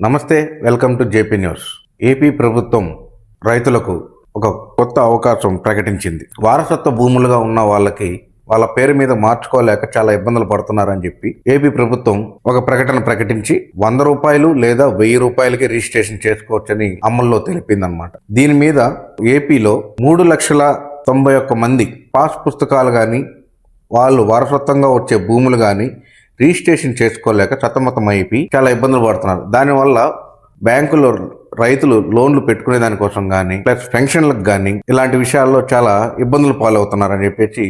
నమస్తే welcome to JP news. AP ప్రభుత్వం రైతులకు ఒక కొత్త అవకాశం ప్రకటించింది. వారసత్వ భూములుగా ఉన్న వాళ్ళకి వాళ్ళ పేరు మీద మార్చుకోలేక చాలా ఇబ్బందులు పడుతున్నారని చెప్పి ఏపీ ప్రభుత్వం ఒక ప్రకటన ప్రకటించి వంద రూపాయలు లేదా వెయ్యి రూపాయలకి రిజిస్ట్రేషన్ చేసుకోవచ్చని అమల్లో తెలిపిందనమాట దీని మీద ఏపీలో మూడు లక్షల తొంభై ఒక్క మంది పాస్ పుస్తకాలు కానీ వాళ్ళు వారసత్వంగా వచ్చే భూములు కానీ రిజిస్ట్రేషన్ చేసుకోలేక చతమతమైపోయి చాలా ఇబ్బందులు పడుతున్నారు. దానివల్ల బ్యాంకులో రైతులు లోన్లు పెట్టుకునే దానికోసం కానీ ప్లస్ పెన్షన్లకు కానీ ఇలాంటి విషయాల్లో చాలా ఇబ్బందులు పాలవుతున్నారని చెప్పేసి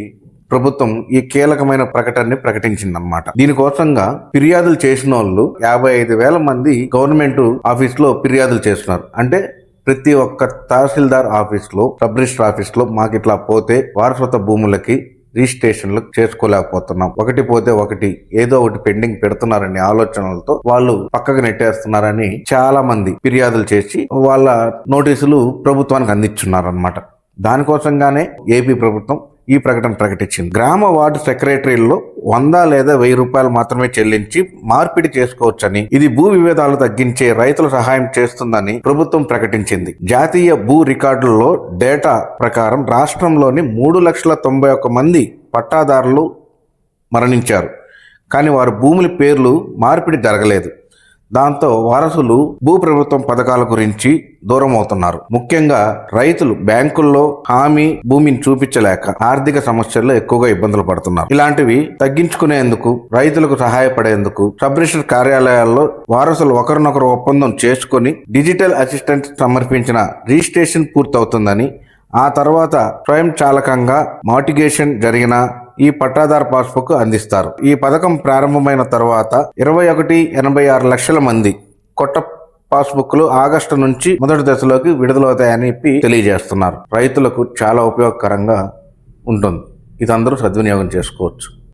ప్రభుత్వం ఈ కీలకమైన ప్రకటనని ప్రకటించిందన్నమాట. దీనికోసంగా ఫిర్యాదులు చేసిన వాళ్ళు యాభై ఐదు వేల మంది గవర్నమెంట్ ఆఫీస్లో ఫిర్యాదులు చేస్తున్నారు. అంటే ప్రతి ఒక్క తహసీల్దార్ ఆఫీస్లో సబ్ రిజిస్టర్ ఆఫీస్లో మాకు ఇట్లా పోతే వారసత్వ భూములకి రిజిస్ట్రేషన్లు చేసుకోలేకపోతున్నాం. ఒకటి పోతే ఒకటి ఏదో ఒకటి పెండింగ్ పెడుతున్నారనే ఆలోచనలతో వాళ్ళు పక్కకు నెట్టేస్తున్నారని చాలా మంది ఫిర్యాదులు చేసి వాళ్ళ నోటీసులు ప్రభుత్వానికి అందించున్నారనమాట దానికోసంగానే ఏపీ ప్రభుత్వం ఈ ప్రకటన ప్రకటించింది. గ్రామ వార్డు సెక్రటరీల్లో వంద లేదా వెయ్యి రూపాయలు మాత్రమే చెల్లించి మార్పిడి చేసుకోవచ్చని ఇది భూ విభేదాలు తగ్గించే రైతుల సహాయం చేస్తుందని ప్రభుత్వం ప్రకటించింది. జాతీయ భూ రికార్డుల్లో డేటా ప్రకారం రాష్ట్రంలోని మూడు లక్షల తొంభై ఒక్క మంది పట్టాదారులు మరణించారు. కానీ వారి భూముల పేర్లు మార్పిడి జరగలేదు. దాంతో వారసులు భూ ప్రభుత్వం పథకాల గురించి దూరం అవుతున్నారు ముఖ్యంగా రైతులు బ్యాంకుల్లో హామీ భూమిని చూపించలేక ఆర్థిక సమస్యల్లో ఎక్కువగా ఇబ్బందులు పడుతున్నారు. ఇలాంటివి తగ్గించుకునేందుకు రైతులకు సహాయపడేందుకు సబ్ రిజిస్టర్ కార్యాలయాల్లో వారసులు ఒకరినొకరు ఒప్పందం చేసుకుని డిజిటల్ అసిస్టెంట్ సమర్పించిన రిజిస్ట్రేషన్ పూర్తవుతుందని ఆ తర్వాత స్వయం చాలకంగా జరిగిన ఈ పట్టాదారు పాస్బుక్ అందిస్తారు. ఈ పథకం ప్రారంభమైన తర్వాత ఇరవై ఒకటి ఎనభై ఆరు లక్షల మంది కొత్త పాస్బుక్లు ఆగస్టు నుంచి మొదటి దశలోకి విడుదలవుతాయని చెప్పి తెలియజేస్తున్నారు. రైతులకు చాలా ఉపయోగకరంగా ఉంటుంది. ఇది అందరూ సద్వినియోగం చేసుకోవచ్చు.